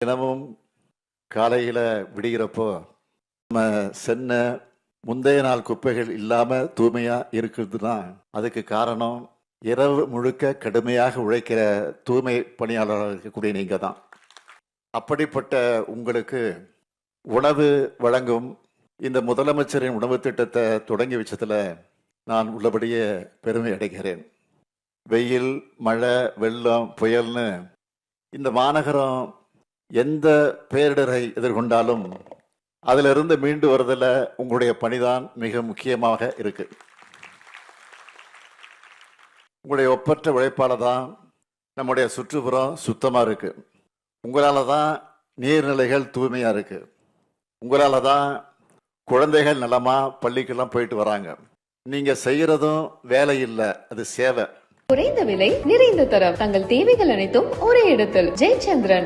தினமும் காலையில் விடுகிறப்போ நம்ம சென்ன முந்தைய நாள் குப்பைகள் இல்லாமல் தூய்மையாக இருக்குதுன்னா அதுக்கு காரணம் இரவு முழுக்க கடுமையாக உழைக்கிற தூய்மை பணியாளராக இருக்கக்கூடிய நீங்கள் தான் அப்படிப்பட்ட உங்களுக்கு உணவு வழங்கும் இந்த முதலமைச்சரின் உணவு திட்டத்தை தொடங்கி வச்சதில் நான் உள்ளபடியே பெருமை அடைகிறேன். வெயில் மழை வெள்ளம் புயல்னு இந்த மாநகரம் எந்த பேரிடரை எதிர்கொண்டாலும் அதிலிருந்து மீண்டு வருதில் உங்களுடைய பணிதான் மிக முக்கியமாக இருக்கு. உங்களுடைய ஒப்பற்ற உழைப்பால் தான் நம்முடைய சுற்றுப்புறம் சுத்தமாக இருக்கு. உங்களால் தான் நீர்நிலைகள் தூய்மையாக இருக்கு. உங்களால் தான் குழந்தைகள் நலமா பள்ளிக்கெல்லாம் போயிட்டு வராங்க. நீங்க செய்யறதும் வேலை இல்லை அது சேவை. குறைந்த விலை நிறைந்த தரம். தங்கள் தேவைகள் அனைத்தும் ஒரே இடத்தில். ஜெயச்சந்திரன்.